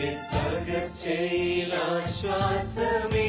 തകർച്ചയിൽ ആശ്വാസമേ.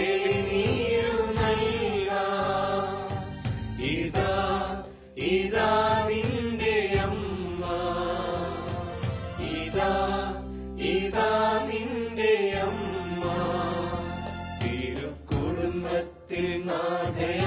Radhe